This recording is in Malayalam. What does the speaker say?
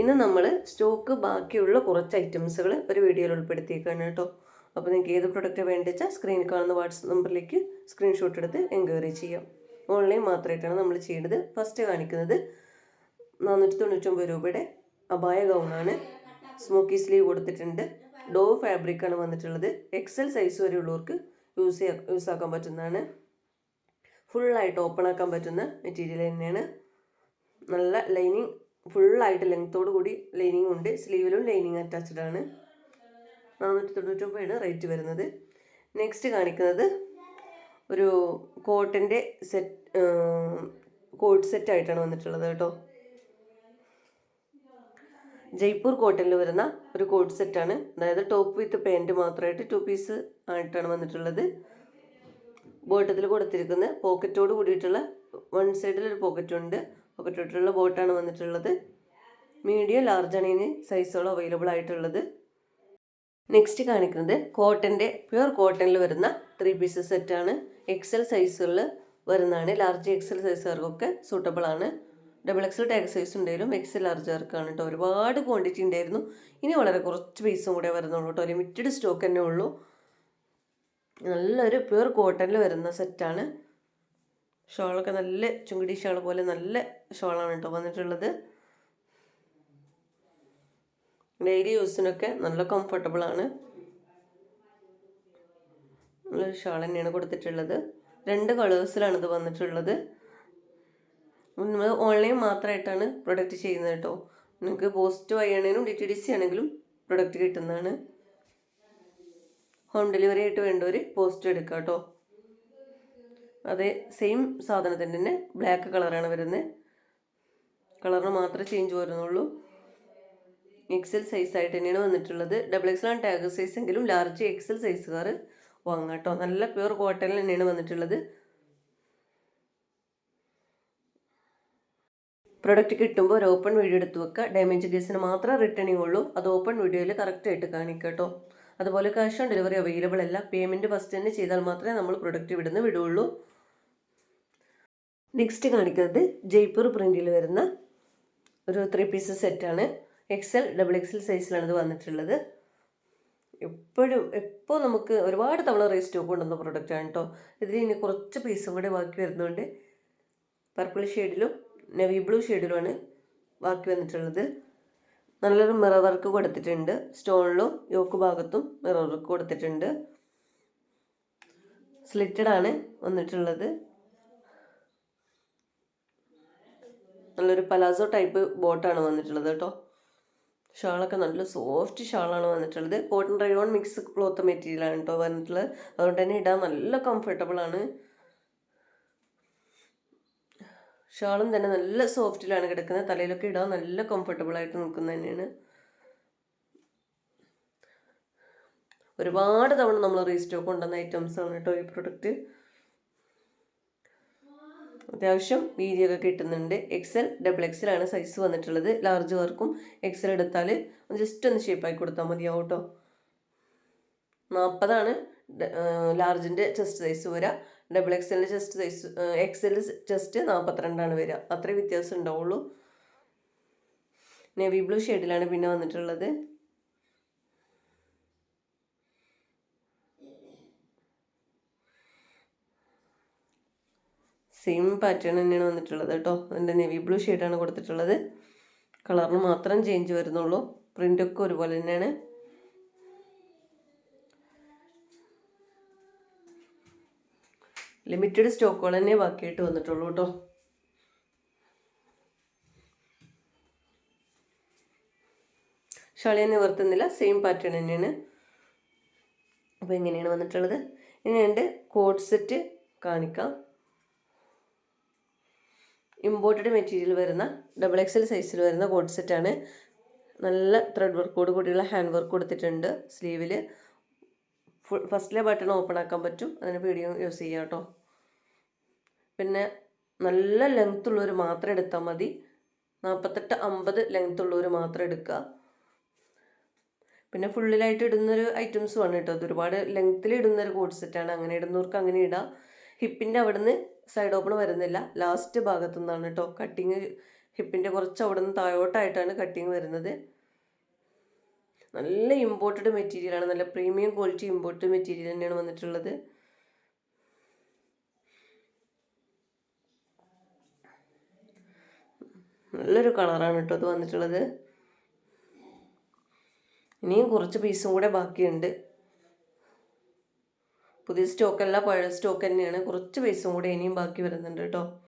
ഇന്ന് നമ്മൾ സ്റ്റോക്ക് ബാക്കിയുള്ള കുറച്ച് ഐറ്റംസുകൾ ഒരു വീഡിയോയിൽ ഉൾപ്പെടുത്തിയേക്കാണ് കേട്ടോ. അപ്പോൾ നിങ്ങൾക്ക് ഏത് പ്രൊഡക്റ്റ് വേണ്ടിച്ചാൽ സ്ക്രീനിൽ കാണുന്ന വാട്സപ്പ് നമ്പറിലേക്ക് സ്ക്രീൻഷോട്ട് എടുത്ത് എൻക്വയറി ചെയ്യാം. ഓൺലൈൻ മാത്രമായിട്ടാണ് നമ്മൾ ചെയ്യുന്നത് ഫസ്റ്റ് കാണിക്കുന്നത് നാനൂറ്റി തൊണ്ണൂറ്റൊമ്പത് രൂപയുടെ അപായ ഗൗണാണ് സ്മോക്കി സ്ലീവ് കൊടുത്തിട്ടുണ്ട്. ഡോ ഫാബ്രിക്കാണ് വന്നിട്ടുള്ളത്. എക്സൽ സൈസ് വരെ ഉള്ളവർക്ക് യൂസ് ചെയ്യാൻ യൂസ് ആക്കാൻ പറ്റുന്നതാണ്. ഫുള്ളായിട്ട് ഓപ്പൺ ആക്കാൻ പറ്റുന്ന മെറ്റീരിയൽ തന്നെയാണ്. നല്ല ലൈനിങ് ഫുള്ളായിട്ട് ലെങ്ത്തോട് കൂടി ലൈനിങ് ഉണ്ട്. സ്ലീവിലും ലൈനിങ് അറ്റാച്ച്ഡ് ആണ്. നാനൂറ്റി തൊണ്ണൂറ്റൊമ്പതാണ് റേറ്റ് വരുന്നത്. നെക്സ്റ്റ് കാണിക്കുന്നത് ഒരു കോട്ടന്റെ സെറ്റ് കോട്ട് സെറ്റ് ആയിട്ടാണ് വന്നിട്ടുള്ളത് കേട്ടോ. ജയ്പൂർ കോട്ടണിൽ വരുന്ന ഒരു കോട്ട് സെറ്റാണ് അതായത് ടോപ്പ് വിത്ത് പാന്റ് മാത്രമായിട്ട് ടു പീസ് ആയിട്ടാണ് വന്നിട്ടുള്ളത്. ബോട്ടത്തിൽ കൊടുത്തിരിക്കുന്നത് പോക്കറ്റോട് കൂടിയിട്ടുള്ള വൺ സൈഡിൽ ഒരു പോക്കറ്റ് പോക്കറ്റോട്ടുള്ള ബോട്ടാണ് വന്നിട്ടുള്ളത്. മീഡിയം ലാർജ് ആണ് ഇതിന് സൈസുകൾ അവൈലബിൾ ആയിട്ടുള്ളത്. നെക്സ്റ്റ് കാണിക്കുന്നത് കോട്ടന്റെ പ്യുവർ കോട്ടണിൽ വരുന്ന ത്രീ പീസസ് സെറ്റാണ് എക്സൽ സൈസുകളിൽ വരുന്നതാണ്. ലാർജ് എക്സൽ സൈസുകാർക്കൊക്കെ സൂട്ടബിൾ ആണ്. ഡബിൾ എക്സൽ ടാഗ് സൈസ് ഉണ്ടെങ്കിലും എക്സൽ ലാർജുകാർക്കാണ് കേട്ടോ ഒരുപാട് ക്വാണ്ടിറ്റി ഉണ്ടായിരുന്നു. ഇനി വളരെ കുറച്ച് പീസും കൂടെ വരുന്നുള്ളൂ കേട്ടോ ലിമിറ്റഡ് സ്റ്റോക്ക് തന്നെ ഉള്ളൂ. നല്ലൊരു പ്യുവർ കോട്ടണിൽ വരുന്ന സെറ്റാണ് ഷോളൊക്കെ നല്ല ചുങ്കിടി ഷോൾ പോലെ നല്ല ഷോളാണ് കേട്ടോ വന്നിട്ടുള്ളത്. ഡെയിലി യൂസിനൊക്കെ നല്ല കംഫർട്ടബിൾ ആണ്. ഷോൾ തന്നെയാണ് കൊടുത്തിട്ടുള്ളത്. രണ്ട് കളേഴ്സിലാണ് ഇത് വന്നിട്ടുള്ളത്. നമ്മൾ ഓൺലൈൻ മാത്രമായിട്ടാണ് പ്രൊഡക്റ്റ് ചെയ്യുന്നത് കേട്ടോ. നിങ്ങൾക്ക് പോസ്റ്റ് വഴി ആണെങ്കിലും ഡി ടി ഡി സി ആണെങ്കിലും പ്രൊഡക്റ്റ് കിട്ടുന്നതാണ്. ഹോം ഡെലിവറി ആയിട്ട് വേണ്ടവർ പോസ്റ്റ് എടുക്കാം കേട്ടോ. അതെ സെയിം സാധനത്തിന്റെ തന്നെ ബ്ലാക്ക് കളറാണ് വരുന്നത്. കളറിന് മാത്രമേ ചേഞ്ച് വരുന്നുള്ളൂ. എക്സൽ സൈസ് ആയിട്ട് തന്നെയാണ് വന്നിട്ടുള്ളത്. ഡബിൾ എക്സൽ ആണ് ടാഗ് സൈസ് എങ്കിലും ലാർജ് എക്സൽ സൈസുകാർ വാങ്ങാം കേട്ടോ. നല്ല പ്യുർ കോട്ടണിൽ തന്നെയാണ് വന്നിട്ടുള്ളത്. പ്രൊഡക്റ്റ് കിട്ടുമ്പോൾ ഒരു ഓപ്പൺ വീഡിയോ എടുത്ത് വെക്കുക. ഡാമേജ് കേസിന് മാത്രം റിട്ടേണിംഗ് ഉള്ളൂ അത് ഓപ്പൺ വീഡിയോയിൽ കറക്റ്റായിട്ട് കാണിക്കുക കേട്ടോ. അതുപോലെ ക്യാഷ് ഓൺ ഡെലിവറി അവൈലബിൾ അല്ല. പേയ്മെന്റ് ഫസ്റ്റ് തന്നെ ചെയ്താൽ മാത്രമേ നമ്മൾ പ്രൊഡക്റ്റ് ഇവിടുന്ന് വിടുള്ളൂ. നെക്സ്റ്റ് കാണിക്കുന്നത് ജയ്പൂർ പ്രിന്റിൽ വരുന്ന ഒരു ത്രീ പീസ് സെറ്റാണ് എക്സൽ ഡബിൾ എക്സൽ സൈസിലാണ് ഇത് വന്നിട്ടുള്ളത്. എപ്പോഴും എപ്പോൾ നമുക്ക് ഒരുപാട് തവണ റീസ്റ്റോക്ക് സ്റ്റോക്ക് കൊണ്ടുവന്ന പ്രൊഡക്റ്റാണ് കേട്ടോ ഇതിൽ ഇനി കുറച്ച് പീസും കൂടെ ബാക്കി വരുന്നുണ്ട്. പർപ്പിൾ ഷെയ്ഡിലും നെവി ബ്ലൂ ഷെയ്ഡിലുമാണ് ബാക്കി വന്നിട്ടുള്ളത്. നല്ലൊരു മിറർ വർക്ക് കൊടുത്തിട്ടുണ്ട്. സ്റ്റോണിലും യോക്ക് ഭാഗത്തും മിറർ വർക്ക് കൊടുത്തിട്ടുണ്ട്. സ്ലിറ്റഡ് ആണ് വന്നിട്ടുള്ളത്. നല്ലൊരു പലാസോ ടൈപ്പ് ബോട്ടാണ് വന്നിട്ടുള്ളത് കേട്ടോ. ഷാളൊക്കെ നല്ല സോഫ്റ്റ് ഷാളാണ് വന്നിട്ടുള്ളത്. കോട്ടൺ റയോൺ മിക്സ് ക്ലോത്ത് മെറ്റീരിയലാണ് കേട്ടോ വന്നിട്ടുള്ളത്. അതുകൊണ്ട് തന്നെ ഇടാൻ നല്ല കംഫർട്ടബിൾ ആണ്. ഷാളും തന്നെ നല്ല സോഫ്റ്റിലാണ് കിടക്കുന്നത്. തലയിലൊക്കെ ഇടാൻ നല്ല കംഫർട്ടബിൾ ആയിട്ട് നിൽക്കുന്നത് തന്നെയാണ്. ഒരുപാട് തവണ നമ്മൾ റീസ്റ്റോക്ക് കൊണ്ടുവന്ന ആണ് കേട്ടോ ഈ പ്രൊഡക്റ്റ് അത്യാവശ്യം വീതിയൊക്കെ കിട്ടുന്നുണ്ട്. എക്സൽ ഡബിൾ എക്സൽ ആണ് സൈസ് വന്നിട്ടുള്ളത്. ലാർജ് വർക്കും എക്സൽ എടുത്താൽ ജസ്റ്റ് ഒന്ന് ഷേപ്പ് ഷേപ്പാക്കി കൊടുത്താൽ മതിയാവും കേട്ടോ നാൽപ്പതാണ് ലാർജിന്റെ ചെസ്റ്റ് സൈസ് വരിക ഡബിൾ എക്സലിന്റെ ചെസ്റ്റ് സൈസ് എക്സൽ ചെസ്റ്റ് നാൽപ്പത്തിരണ്ടാണ് വരിക അത്രയും വ്യത്യാസം ഉണ്ടാവുള്ളൂ. നെവി ബ്ലൂ ഷെയ്ഡിലാണ് പിന്നെ വന്നിട്ടുള്ളത്. സെയിം പാറ്റേൺ തന്നെയാണ് വന്നിട്ടുള്ളത് കേട്ടോ. എന്റെ നെവി ബ്ലൂ ഷെയ്ഡാണ് കൊടുത്തിട്ടുള്ളത്. കളറിന് മാത്രം ചേഞ്ച് വരുന്നുള്ളൂ. പ്രിന്റൊക്കെ ഒരുപോലെ തന്നെയാണ്. ലിമിറ്റഡ് സ്റ്റോക്കുകൾ തന്നെ ബാക്കിയായിട്ട് വന്നിട്ടുള്ളൂ കേട്ടോ. ഷാളിയെ നിവർത്തുന്നില്ല. സെയിം പാറ്റേൺ തന്നെയാണ്. അപ്പോൾ എങ്ങനെയാണ് വന്നിട്ടുള്ളത്. ഇനി രണ്ട് കോഡ് സെറ്റ് കാണിക്കാം. ഇമ്പോർട്ടഡ് മെറ്റീരിയൽ വരുന്ന ഡബിൾ എക്സൽ സൈസിൽ വരുന്ന കോട്ട് സെറ്റാണ് നല്ല ത്രെഡ് വർക്കോട് കൂടിയുള്ള ഹാൻഡ് വർക്ക് കൊടുത്തിട്ടുണ്ട് സ്ലീവിൽ ഫുൾ ഫസ്റ്റിലെ ബട്ടൺ ഓപ്പൺ ആക്കാൻ പറ്റും. അതിന് വീഡിയോ യൂസ് ചെയ്യാം കേട്ടോ പിന്നെ നല്ല ലെങ്ത് ഉള്ളവർ മാത്രം എടുത്താൽ മതി. നാൽപ്പത്തെട്ട് അമ്പത് ലെങ്ത് ഉള്ളവർ മാത്രം എടുക്കുക പിന്നെ ഫുള്ളിലായിട്ട് ഇടുന്നൊരു ഐറ്റംസ് ആണ് കേട്ടോ അത് ഒരുപാട് ലെങ്ത്തിൽ ഇടുന്നൊരു കോഡ് സെറ്റാണ് അങ്ങനെ ഇടുന്നവർക്ക് അങ്ങനെ ഇടാം. ഹിപ്പിന്റെ അവിടെ നിന്ന് സൈഡ് ഓപ്പൺ വരുന്നില്ല. ലാസ്റ്റ് ഭാഗത്തു നിന്നാണ് കേട്ടോ കട്ടിങ് ഹിപ്പിന്റെ കുറച്ച് അവിടെ നിന്ന് താഴോട്ടായിട്ടാണ് കട്ടിങ് വരുന്നത്. നല്ല ഇമ്പോർട്ടഡ് മെറ്റീരിയലാണ് നല്ല പ്രീമിയം ക്വാളിറ്റി ഇമ്പോർട്ടഡ് മെറ്റീരിയൽ തന്നെയാണ് വന്നിട്ടുള്ളത്. നല്ലൊരു കളറാണ് കേട്ടോ അത് വന്നിട്ടുള്ളത്. ഇനിയും കുറച്ച് പീസും കൂടെ ബാക്കിയുണ്ട്. പുതിയ സ്റ്റോക്കല്ല പഴയ സ്റ്റോക്ക് തന്നെയാണ് കുറച്ച് പൈസയും കൂടെ ഇനിയും ബാക്കി വരുന്നുണ്ട് കേട്ടോ.